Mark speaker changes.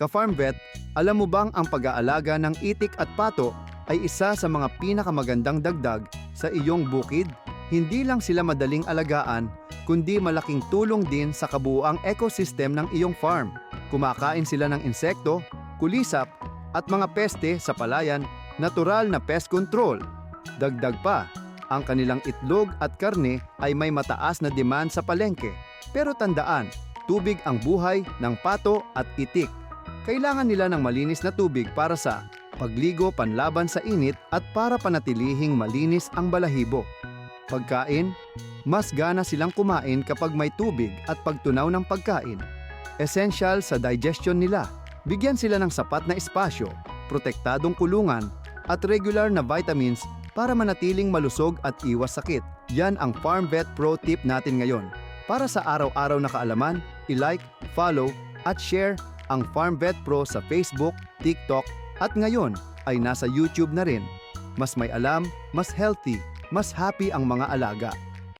Speaker 1: Ka-Farm Vet, alam mo bang ang pag-aalaga ng itik at pato ay isa sa mga pinakamagandang dagdag sa iyong bukid? Hindi lang sila madaling alagaan, kundi malaking tulong din sa kabuuang ecosystem ng iyong farm. Kumakain sila ng insekto, kulisap, at mga peste sa palayan, natural na pest control. Dagdag pa, ang kanilang itlog at karne ay may mataas na demand sa palengke. Pero tandaan, tubig ang buhay ng pato at itik. Kailangan nila ng malinis na tubig para sa pagligo panlaban sa init at para panatilihing malinis ang balahibo. Pagkain, mas gana silang kumain kapag may tubig at pagtunaw ng pagkain. Essential sa digestion nila. Bigyan sila ng sapat na espasyo, protektadong kulungan, at regular na vitamins para manatiling malusog at iwas sakit. Yan ang Farm Vet Pro tip natin ngayon. Para sa araw-araw na kaalaman, i-like, follow, at share ang Farm Vet Pro sa Facebook, TikTok, at ngayon ay nasa YouTube na rin. Mas may alam, mas healthy, mas happy ang mga alaga.